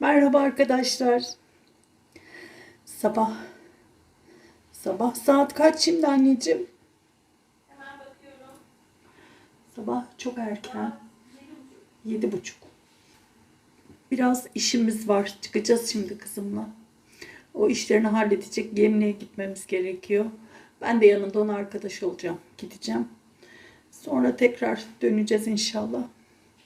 Merhaba arkadaşlar. Sabah sabah saat kaç şimdi anneciğim? Sabah çok erken. Yedi buçuk. Biraz işimiz var. Çıkacağız şimdi kızımla. O işlerini halledecek. Gemliğe gitmemiz gerekiyor. Ben de yanında ona arkadaş olacağım. Gideceğim. Sonra tekrar döneceğiz inşallah.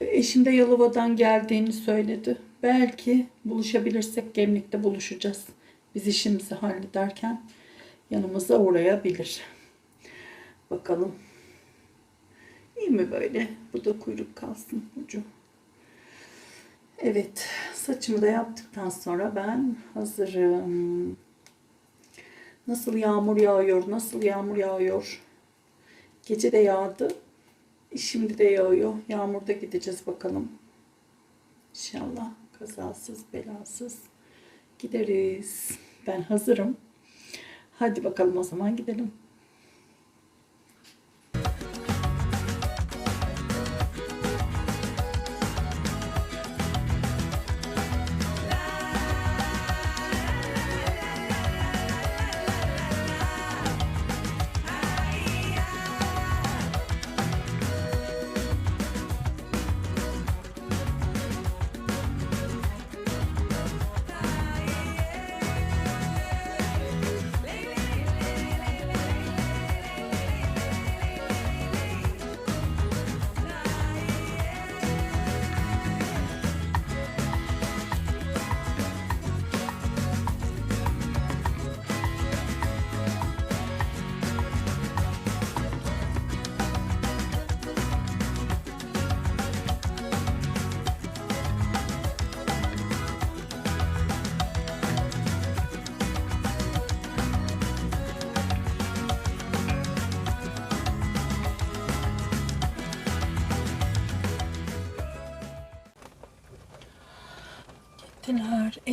Eşim de Yalova'dan geldiğini söyledi. Belki buluşabilirsek Gemlik'te buluşacağız. Biz işimizi hallederken yanımıza uğrayabilir. Bakalım. İyi mi böyle? Bu da kuyruk kalsın ucu. Evet. Saçımı da yaptıktan sonra ben hazırım. Nasıl yağmur yağıyor? Nasıl yağmur yağıyor? Gece de yağdı. Şimdi de yağıyor. Yağmurda gideceğiz bakalım. İnşallah kazasız belasız gideriz. Ben hazırım. Hadi bakalım o zaman gidelim.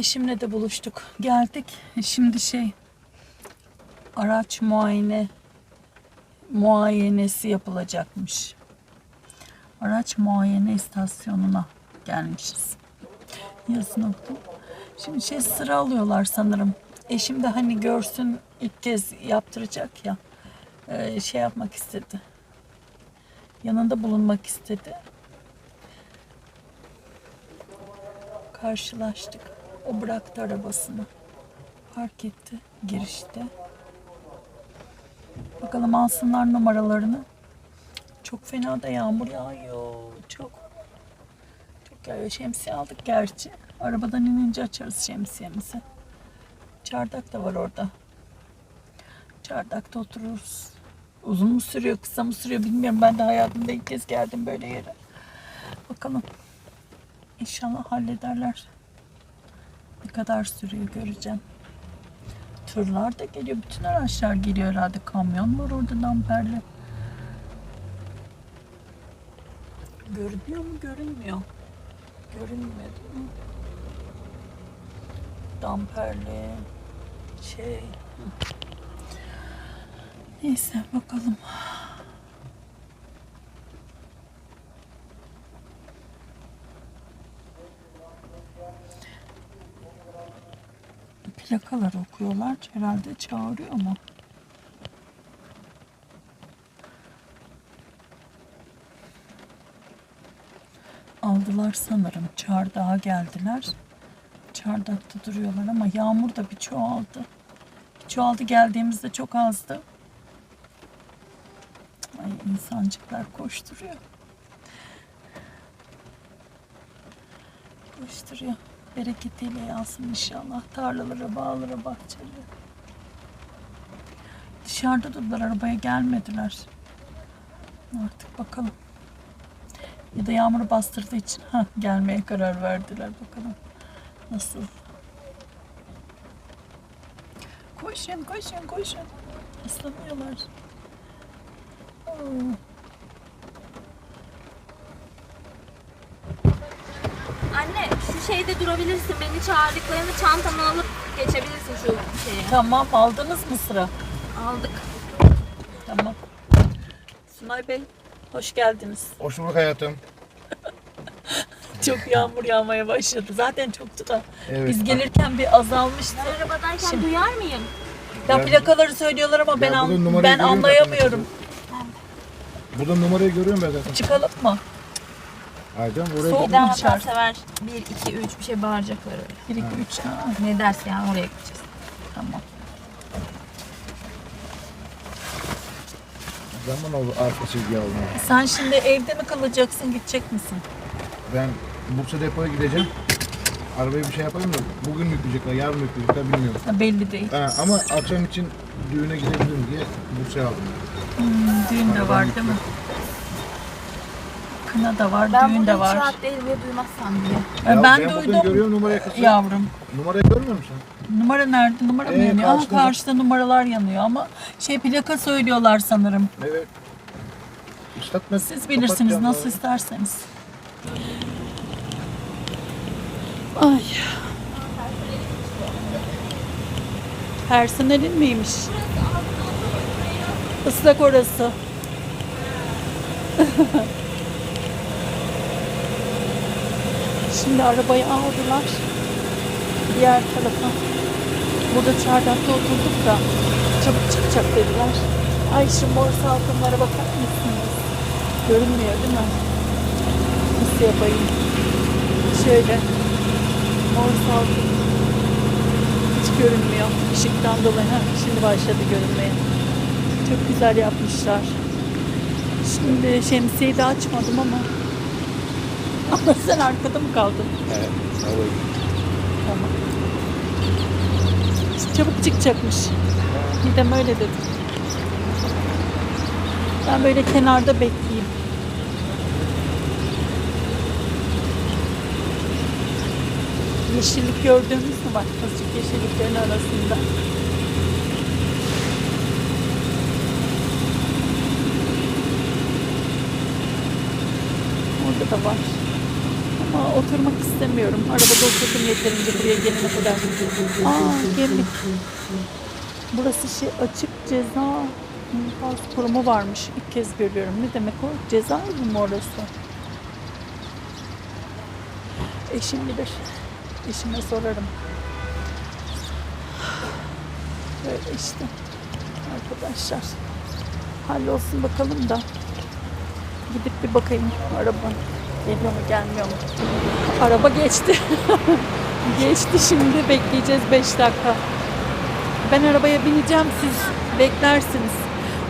Eşimle de buluştuk. Geldik. Şimdi şey araç muayene muayenesi yapılacakmış. Araç muayene istasyonuna gelmişiz. Yazın okudum. Şimdi şey sıra alıyorlar sanırım. Eşim de hani görsün ilk kez yaptıracak ya. Ee, şey yapmak istedi. Yanında bulunmak istedi. karşılaştık. O bıraktı arabasını. Park etti girişte. Bakalım alsınlar numaralarını. Çok fena da yağmur yağıyor. Çok. Çok yağıyor. Şemsiye aldık gerçi. Arabadan inince açarız şemsiyemizi. Çardak da var orada. Çardakta otururuz. Uzun mu sürüyor, kısa mı sürüyor bilmiyorum. Ben de hayatımda ilk kez geldim böyle yere. Bakalım. İnşallah hallederler. Kadar sürüyor göreceğim. Tırlar da geliyor. Bütün araçlar geliyor herhalde. Kamyon var orada damperli. Görünüyor mu? Görünmüyor. Görünmüyor değil mi? Damperli. Şey. Neyse bakalım. Plakalar okuyorlar. Herhalde çağırıyor mu? Aldılar sanırım. Çardağa geldiler. Çardakta duruyorlar ama yağmur da bir çoğaldı. Bir çoğaldı geldiğimizde çok azdı. Ay insancıklar koşturuyor. Koşturuyor bereketiyle yağsın inşallah. Tarlalara, bağlara, bahçelere. Dışarıda durdular, arabaya gelmediler. Artık bakalım. Ya da yağmuru bastırdığı için ha, gelmeye karar verdiler. Bakalım nasıl. Koşun, koşun, koşun. Islanıyorlar. Oo. Şeyde durabilirsin. Beni çağırdıklarında çantanı alıp geçebilirsin şu şeye. Tamam aldınız mı sıra? Aldık. Tamam. Sunay Bey hoş geldiniz. Hoş bulduk hayatım. Çok yağmur yağmaya başladı. Zaten çoktu da. Evet. Biz gelirken bir azalmıştı. Ben arabadayken Şimdi- duyar mıyım? Ya Ya- plakaları söylüyorlar ama ben an- ben anlayamıyorum. Burada numarayı görüyorum ben zaten. Çıkalım mı? Aydan oraya Soğuk? Bir içer. sever 1, 2, 3 bir şey bağıracaklar öyle. 1 2 3 ha, Ne derse yani oraya gideceğiz. tamam. Zaman oldu arka çizgi almaya. Sen şimdi evde mi kalacaksın, gidecek misin? Ben Bursa depoya gideceğim. Arabaya bir şey yapayım da bugün mü yükleyecekler, yarın mı yükleyecekler bilmiyorum. Ha, belli değil. Ha, ama akşam için düğüne gidebilirim diye Bursa'ya aldım. Hmm, düğün de var değil mi? Kına da var, Ben düğün burada de hiç var. rahat değilim ya duymazsam diye. Ya ben bakın duydum. görüyorum numarayı kısıyor. Yavrum. Numarayı görmüyor musun? Numara nerede? Numara mı Ee, yanıyor? Aa, karşıda. karşıda numaralar yanıyor ama şey plaka söylüyorlar sanırım. Evet. Islatma. Siz bilirsiniz kapatacağım nasıl ya. isterseniz. Ay. Personelin miymiş? Islak orası. Şimdi arabayı aldılar. Diğer tarafa. Burada çardakta oturduk da çabuk çıkacak dediler. Ay şu mor salkımlara bakar mısınız? Görünmüyor değil mi? Nasıl yapayım? Şöyle. Mor salkım. Hiç görünmüyor. Işıktan dolayı. Şimdi başladı görünmeye. Çok güzel yapmışlar. Şimdi şemsiyeyi de açmadım ama. Ama sen arkada mı kaldın? Evet. Havayı. Tamam. Çabuk çıkacakmış. Midem öyle dedi. Ben böyle kenarda bekleyeyim. Yeşillik gördüğümüz mü var? Azıcık yeşilliklerin arasında. Orada da var. Ama oturmak istemiyorum. Arabada oturdum yeterince buraya gelene kadar. Aa gemi. Burası şey açık ceza infaz kurumu varmış. İlk kez görüyorum. Ne demek o? Cezaevi mi orası? Eşim bilir. Eşime sorarım. Böyle işte. Arkadaşlar. Hallolsun bakalım da. Gidip bir bakayım araba geliyor mu gelmiyor mu? Araba geçti. geçti şimdi bekleyeceğiz 5 dakika. Ben arabaya bineceğim siz beklersiniz.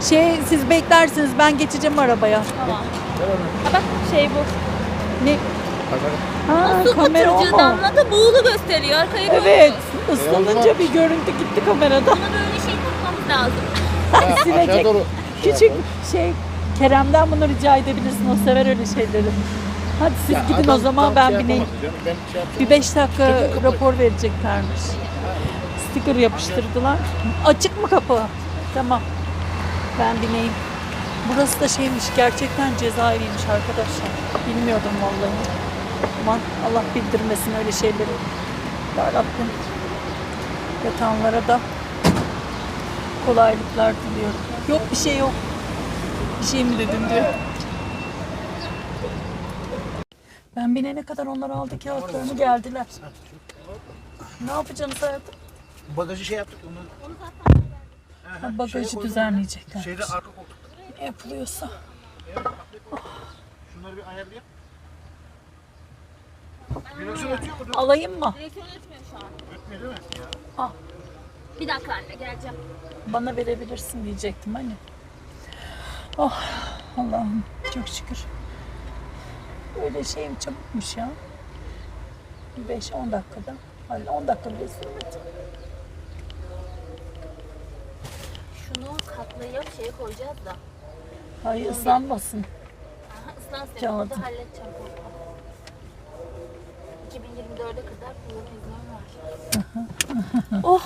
Şey siz beklersiniz ben geçeceğim arabaya. Tamam. Ha bak şey bu. Ne? Ha Su kamera o mu? da buğulu gösteriyor. Arkayı Evet. görüyoruz. Islanınca bir görüntü gitti kamerada. Ama böyle şey tutmamız lazım. Ha, Silecek. aşağı doğru. Küçük şey Kerem'den bunu rica edebilirsin. O sever öyle şeyleri. Hadi siz Ya gidin o adam zaman tam ben şey bineyim. canım, Ben şey yapacağım. Bir beş dakika rapor vereceklermiş. Sticker yapıştırdılar. Açık mı kapı? Tamam. Ben bineyim. Burası da şeymiş gerçekten cezaeviymiş arkadaşlar. Bilmiyordum vallahi. Aman Allah bildirmesin öyle şeyleri. Ya Rabbim. Yatanlara da kolaylıklar diliyorum. Yok bir şey yok. Bir şey mi dedim diyor. Ben binene kadar onlar aldı kağıtlarını geldiler. Ne yapacaksınız hayatım? Bagajı şey yaptık onu. Ha, bagajı düzenleyecekler. Şeyde arka koltuk. Ne yapılıyorsa. Şunları bir ayarlayayım. Direksiyon ötüyor mu? Alayım mı? Direksiyon ötmüyor şu an. Ötmüyor değil mi? Al. Bir dakika anne geleceğim. Bana verebilirsin diyecektim hani. Oh Allah'ım çok şükür. Böyle şeyim çabukmuş ya. 5-10 dakikada. Hayır 10 dakika bile sürmedi. Şunu katlayıp şeye koyacağız da. Hayır ıslanmasın. Aha, ıslansın. Kağıdı. Burada halledeceğim. 2024'e kadar kullanım var. oh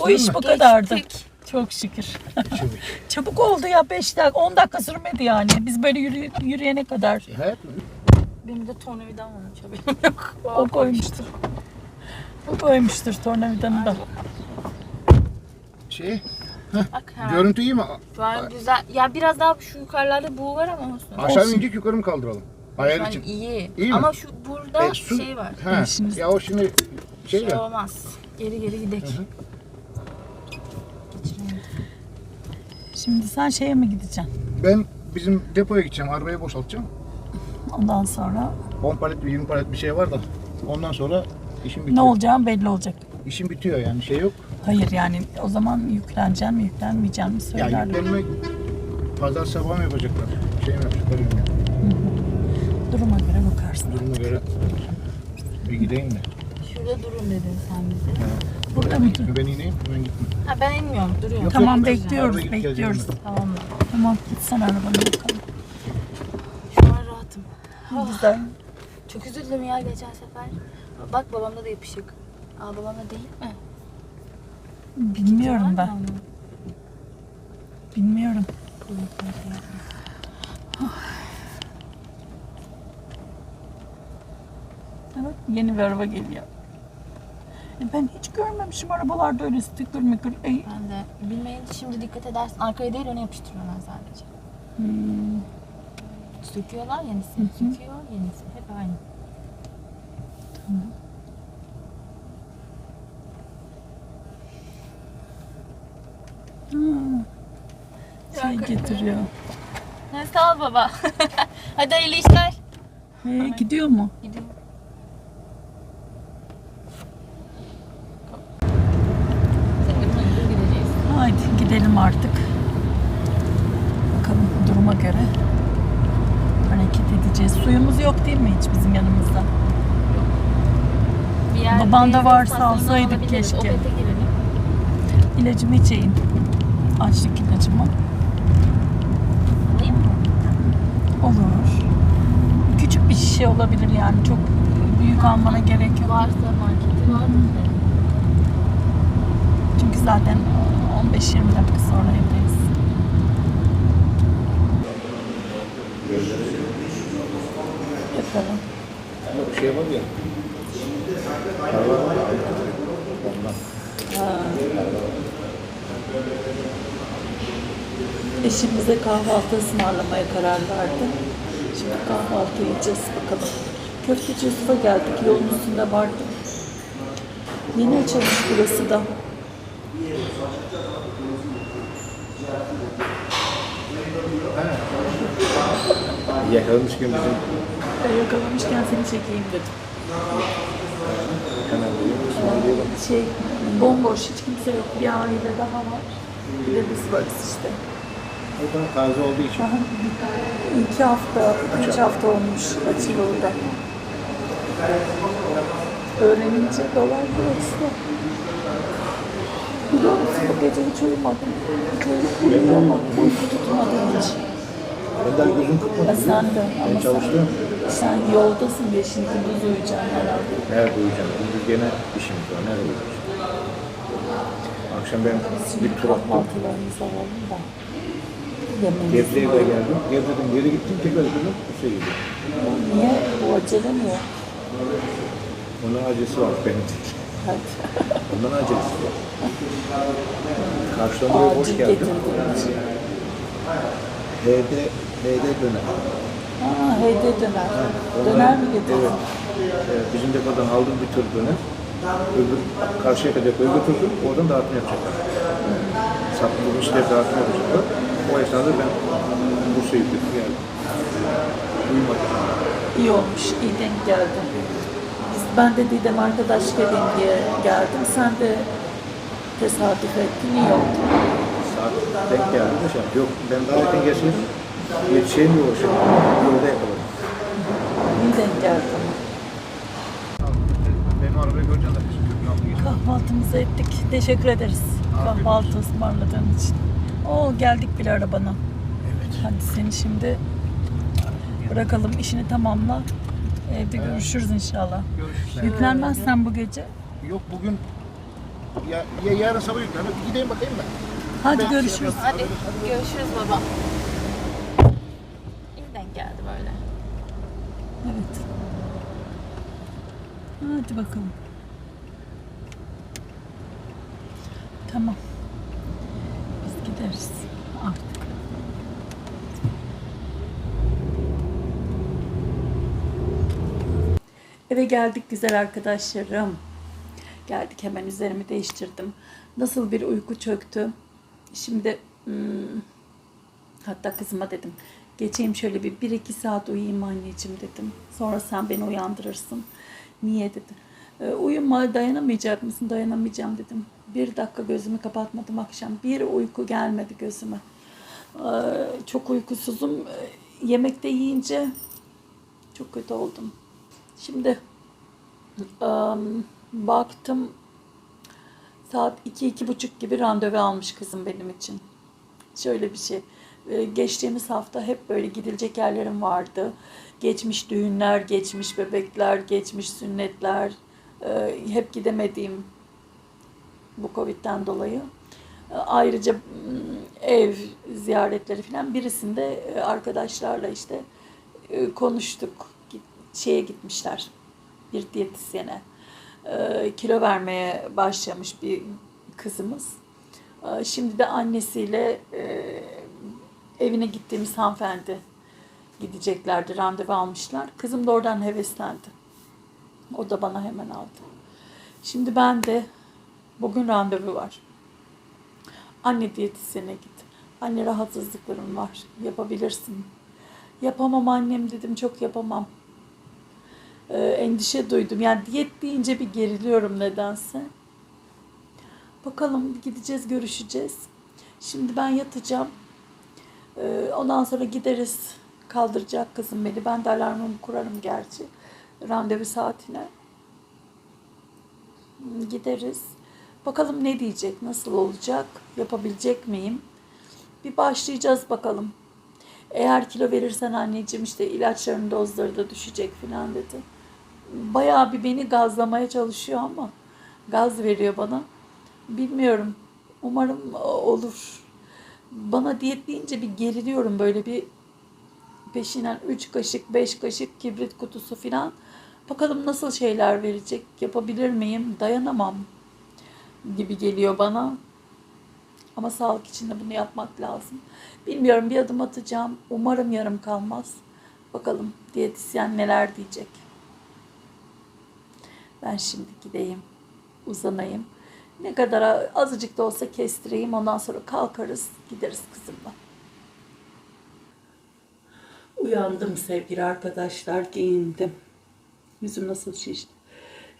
O iş mi? bu kadardı. geçtik. Çok şükür. Çabuk. Çabuk oldu ya 5 dakika 10 dakika sürmedi yani. Biz böyle yürü, yürüyene kadar. Hayat mı? Benim de tornavidam varmış haberim yok. O koymuştur. O koymuştur tornavidanı da. Şey, Bak görüntü iyi mi? Şu an güzel. Ya biraz daha şu yukarılarda buğu var ama olsun. Aşağı Olsun. inecek yukarı mı kaldıralım? Ayar Şu an için. iyi. İyi mi? ama şu burada E, su- şey var. Ha, İşiniz- ya o şimdi şey Şey ya. olmaz. Geri geri gidek. Hı hı. Geçiremedim. Şimdi sen şeye mi gideceksin? Ben bizim depoya gideceğim, arabayı boşaltacağım. Ondan sonra 10 palet, 20 palet bir şey var da. Ondan sonra işim ne bitiyor. olacağı belli olacak. İşim bitiyor yani şey yok. Hayır yani o zaman yükleneceksin mi yüklenmeyeceksin mi Ya söylerler. yüklenme pazar sabahı mı yapacaklar? Şey mi yapacaklar bilmiyorum. Duruma göre bakarsın. Duruma göre bir gideyim de. Şurada durun dedin sen bize. Burada mı dur? Ben ineyim, ben gittim. Ha ben inmiyorum. Duruyorum. Yok, Tamam yok, bekliyoruz bekliyoruz. Tamam mı? Tamam git sen arabana bakalım. An rahatım. Güzel. Çok üzüldüm ya geçen sefer. Bak babamda da yapışık. Aa babamda değil mi? Bilmiyorum ben. Bilmiyorum. Evet, yeni bir araba geliyor. E ben hiç görmemişim arabalarda öyle sticker mikır. E, Ben de bilmeyince şimdi dikkat edersin. Arkaya değil öne yapıştırıyorlar sadece. hmm, Söküyorlar yenisi. Hı hı. Söküyor yenisi. Hep aynı. ha. Şey getiriyor. Ne sağ ol baba. Hadi hayırlı işler. E, gidiyor mu? Gidiyorum. Seninle gideceğiz. Haydi gidelim artık. Bakalım duruma göre hareket edeceğiz. Suyumuz yok değil mi hiç bizim yanımızda? Bir yerde Baban da benzin varsa alsaydık keşke. İlacımı içeyim. Açlık ilacımı. Olur. Küçük bir şişe olabilir yani. Çok büyük almana gerek yok. Varsa marketi var mı? Çünkü zaten 15-20 dakika sonra evdeyiz. Yapalım. Yok şey var ya. Araba var ya. Ondan. Eşimize kahvaltı ısmarlamaya karar verdi. Şimdi kahvaltı yiyeceğiz bakalım. Köfteci Yusuf'a geldik. Yolun üstünde vardı. Yeni açılmış burası da. Yakalamışken bizim yakalamışken seni çekeyim dedim. Duyuyoruz. Şey, bomboş, hiç kimse yok. Bir aile daha var. Bir de biz varız işte. O da taze olduğu için. İki hafta, üç hafta olmuş açılı da. Öğrenince dolar burası. Biliyor musun bu gece hiç uyumadım. Uyuyor ama uyku tutmadı hiç. Ben daha gözüm kırpmadı. Ya sen de Ben ama sen, çalıştım. sen yoldasın diye şimdi gündüz uyuyacaksın herhalde. Nerede uyuyacağım? Gündüz gene işimiz var. Nerede uyuyacağım? Akşam ben bir tur attım. Kahvaltılarımızı alalım da. Gebze'ye de geldim. Gebze'den geri gittim. Tekrar döndüm. Kuşa gidiyorum. Niye? Bu acele mi yok? Onun acısı var benim. Hadi. Ondan acelesi var. Karşıdan buraya boş Acil geldim. getirdiğin için. HD, HD döner. Ha, heyde döner. Döner mi getirdin? Evet. Evet, bizim depodan aldım bir tır döner. Öbür karşıya kadar depoya götürdüm. Oradan dağıtım yapacaklar. Sattım bugün işte dağıtım yapacaklar. O esnada ben Bursa'ya gittim geldim. Uyumadım. İyi olmuş, iyi denk geldin. Biz, ben de Didem arkadaş geleyim diye geldim. Sen de tesadüf ettin, iyi oldu. Saat denk geldi de şey. Yok ben daha erken yetişeyim yol şey. Yolda yakaladım. İyi denk geldi. Benim arabayı. Köprünün altına geçeceğim. Kahvaltımızı ettik. Teşekkür ederiz. Kahvaltı ısmarladığın için. Oo geldik bile arabana. Evet. Hadi seni şimdi bırakalım. işini tamamla. Evde görüşürüz inşallah. Görüşürüz. Yüklenmezsen bu gece. Yok bugün ya, ya yarın sabah yüklen. Bir gideyim bakayım da. Hadi Ben- görüşürüz. Hadi görüşürüz baba. Geldi böyle. Evet. Hadi bakalım. Tamam. Biz gideriz artık. Eve geldik güzel arkadaşlarım. Geldik hemen üzerimi değiştirdim. Nasıl bir uyku çöktü. Şimdi hmm, hatta kızıma dedim. Geçeyim şöyle bir, bir iki saat uyuyayım anneciğim dedim. Sonra sen beni uyandırırsın. Niye dedi. E, uyuma dayanamayacak mısın? Dayanamayacağım dedim. Bir dakika gözümü kapatmadım akşam. Bir uyku gelmedi gözüme. E, çok uykusuzum. E, Yemekte yiyince çok kötü oldum. Şimdi em, baktım saat iki iki buçuk gibi randevu almış kızım benim için. Şöyle bir şey. E, Geçtiğimiz hafta hep böyle gidilecek yerlerim vardı. Geçmiş düğünler, geçmiş bebekler, geçmiş sünnetler. e, Hep gidemediğim bu Covid'den dolayı. E, Ayrıca m, ev ziyaretleri falan birisinde e, arkadaşlarla işte e, konuştuk. Şeye gitmişler. Bir diyetisyene. E, Kilo vermeye başlamış bir kızımız. Şimdi de annesiyle evine gittiğimiz hanımefendi gideceklerdi. Randevu almışlar. Kızım da oradan heveslendi. O da bana hemen aldı. Şimdi ben de bugün randevu var. Anne diyetisyene git. Anne rahatsızlıklarım var. Yapabilirsin. Yapamam annem dedim. Çok yapamam. Ee, endişe duydum. Yani diyet deyince bir geriliyorum nedense. Bakalım gideceğiz, görüşeceğiz. Şimdi ben yatacağım. Ee, ondan sonra gideriz. Kaldıracak kızım beni. Ben de alarmımı kurarım gerçi. Randevu saatine. Gideriz. Bakalım ne diyecek, nasıl olacak, yapabilecek miyim? Bir başlayacağız bakalım. Eğer kilo verirsen anneciğim işte ilaçların dozları da düşecek falan dedi. Bayağı bir beni gazlamaya çalışıyor ama gaz veriyor bana. Bilmiyorum. Umarım olur. Bana diyet deyince bir geriliyorum böyle bir peşinden 3 kaşık 5 kaşık kibrit kutusu falan. Bakalım nasıl şeyler verecek. Yapabilir miyim? Dayanamam gibi geliyor bana. Ama sağlık için de bunu yapmak lazım. Bilmiyorum bir adım atacağım. Umarım yarım kalmaz. Bakalım diyetisyen neler diyecek. Ben şimdi gideyim. Uzanayım. Ne kadar azıcık da olsa kestireyim. Ondan sonra kalkarız. Gideriz kızımla. Uyandım sevgili arkadaşlar. Giyindim. Yüzüm nasıl şişti.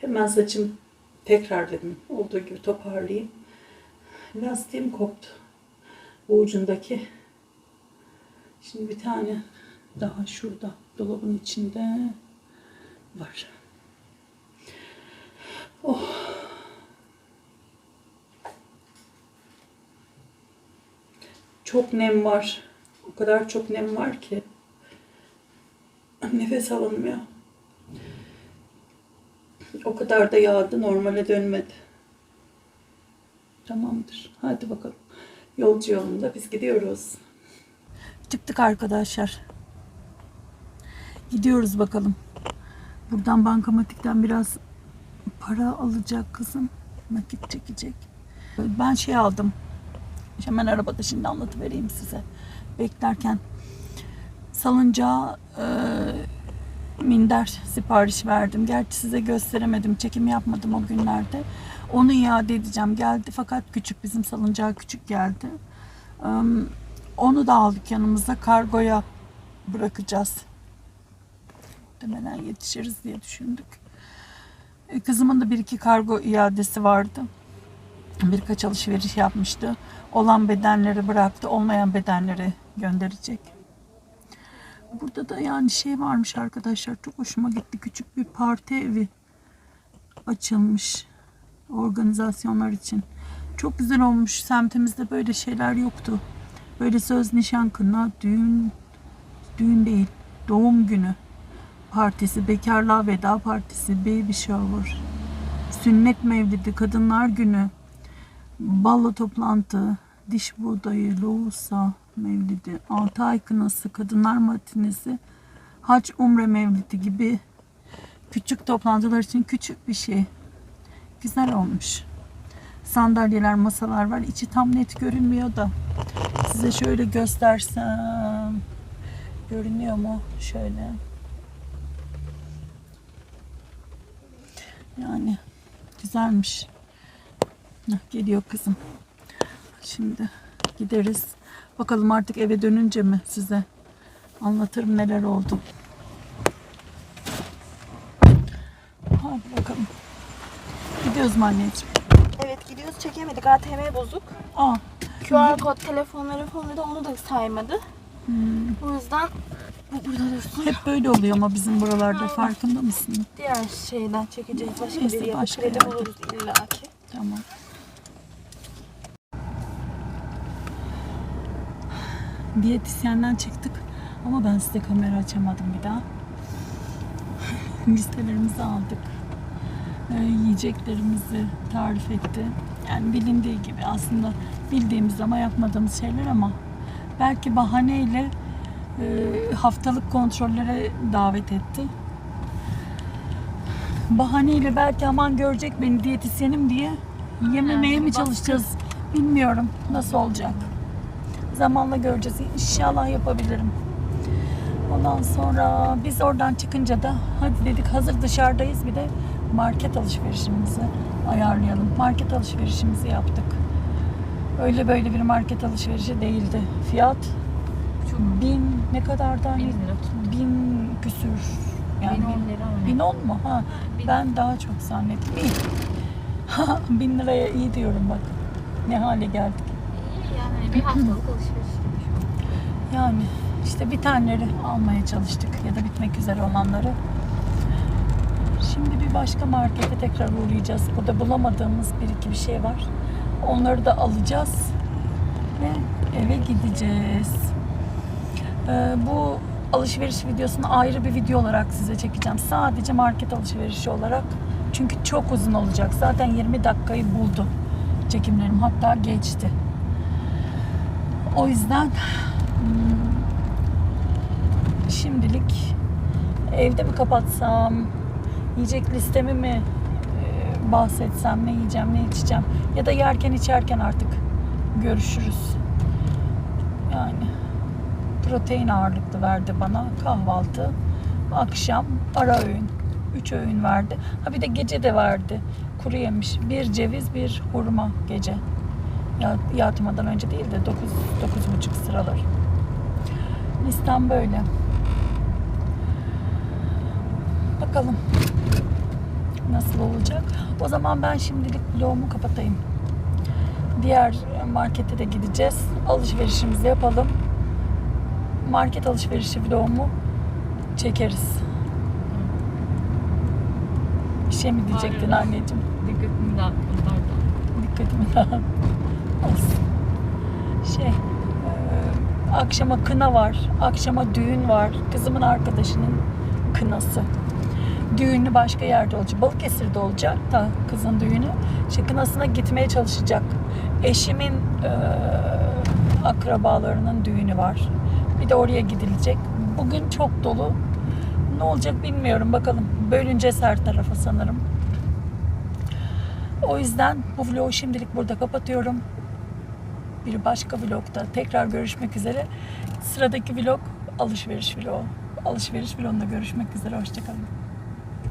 Hemen saçım tekrar dedim. Olduğu gibi toparlayayım. Lastiğim koptu. Bu ucundaki. Şimdi bir tane daha şurada dolabın içinde var. Oh. Çok nem var. O kadar çok nem var ki nefes alınmıyor. O kadar da yağdı normale dönmedi. Tamamdır. Hadi bakalım. Yolcu yolunda biz gidiyoruz. Çıktık arkadaşlar. Gidiyoruz bakalım. Buradan bankamatikten biraz para alacak kızım. Nakit çekecek. Ben şey aldım. Hemen arabada şimdi anlatıvereyim size. Beklerken salıncağa e, minder sipariş verdim. Gerçi size gösteremedim. Çekim yapmadım o günlerde. Onu iade edeceğim. Geldi fakat küçük. Bizim salıncağı küçük geldi. Ee, Onu da aldık yanımızda. Kargoya bırakacağız. Muhtemelen yetişiriz diye düşündük. Ee, Kızımın da bir iki kargo iadesi vardı. Birkaç alışveriş yapmıştı. Olan bedenleri bıraktı. Olmayan bedenleri gönderecek. Burada da yani şey varmış arkadaşlar. Çok hoşuma gitti. Küçük bir parti evi açılmış organizasyonlar için. Çok güzel olmuş. Semtimizde böyle şeyler yoktu. Böyle söz, nişan, kına, düğün, düğün değil, doğum günü partisi, bekarlığa veda partisi, baby shower, sünnet mevlidi, kadınlar günü, ballo toplantı, diş buğdayı, lohusa mevlidi, altı ay kınası, kadınlar matinesi, hac umre mevlidi gibi küçük toplantılar için küçük bir şey. Güzel olmuş. Sandalyeler, masalar var. İçi tam net görünmüyor da. Size şöyle göstersem. Görünüyor mu? Şöyle. Yani güzelmiş. Geliyor kızım. Şimdi gideriz. Bakalım artık eve dönünce mi size anlatırım neler oldu. Hadi bakalım. Gidiyoruz mu anneciğim? Evet gidiyoruz çekemedik. ATM bozuk. Aa, QR kod telefonları falan da onu da saymadı. Hmm. O yüzden bu burada dursun. hep böyle oluyor ama bizim buralarda farkında mısın? Diğer şeyden çekeceğiz. Başka Neyse, bir başka kredi buluruz illaki. Tamam. Diyetisyenden çıktık ama ben size kamera açamadım bir daha. Listelerimizi aldık. Ee, yiyeceklerimizi tarif etti. Yani bilindiği gibi aslında bildiğimiz ama yapmadığımız şeyler ama belki bahaneyle e, haftalık kontrollere davet etti. Bahaneyle belki aman görecek beni diyetisyenim diye yememeye mi çalışacağız bilmiyorum nasıl olacak. Zamanla göreceğiz. İnşallah yapabilirim. Ondan sonra biz oradan çıkınca da hadi dedik hazır dışarıdayız bir de market alışverişimizi ayarlayalım. Market alışverişimizi yaptık. Öyle böyle bir market alışverişi değildi. Fiyat bin ne kadardan? Bin lira tuttu. Bin küsür. Yani Bin on bin- lira mı? Bin on mu? Ha, Bin. ben daha çok zannettim. Bin liraya iyi diyorum bak. Ne hale geldik. Haftalık alışveriş. Yani işte bir taneleri almaya çalıştık ya da bitmek üzere olanları. Şimdi bir başka markete tekrar uğrayacağız. Burada bulamadığımız bir iki bir şey var. Onları da alacağız ve eve gideceğiz. Ee, bu alışveriş videosunu ayrı bir video olarak size çekeceğim. Sadece market alışverişi olarak. Çünkü çok uzun olacak. Zaten 20 dakikayı buldu çekimlerim. Hatta geçti. O yüzden hmm, şimdilik evde mi kapatsam, yiyecek listemi mi e, bahsetsem, ne yiyeceğim, ne içeceğim ya da yerken içerken artık görüşürüz. Yani protein ağırlıklı verdi bana kahvaltı, akşam ara öğün. Üç öğün verdi. Ha bir de gece de verdi. Kuru yemiş. Bir ceviz, bir hurma gece. Ya, yatmadan önce değil de 9 buçuk sıralar. Listem böyle. Bakalım nasıl olacak. O zaman ben şimdilik vlogumu kapatayım. Diğer markete de gideceğiz. Alışverişimizi yapalım. Market alışverişi vlogumu çekeriz. Bir şey mi diyecektin anneciğim? Dikkatimi dağıttım pardon. Dikkatimi dağıt. Olsun. Şey, akşama kına var, akşama düğün var. Kızımın arkadaşının kınası. Düğünü başka yerde olacak. Balıkesir'de olacak da kızın düğünü. İşte kınasına gitmeye çalışacak. Eşimin e, akrabalarının düğünü var. Bir de oraya gidilecek. Bugün çok dolu. Ne olacak bilmiyorum. Bakalım. Bölüneceğiz her tarafa sanırım. O yüzden bu vlogu şimdilik burada kapatıyorum. Bir başka vlogda tekrar görüşmek üzere. Sıradaki vlog alışveriş vlogu. Alışveriş vlogunda görüşmek üzere. Hoşçakalın.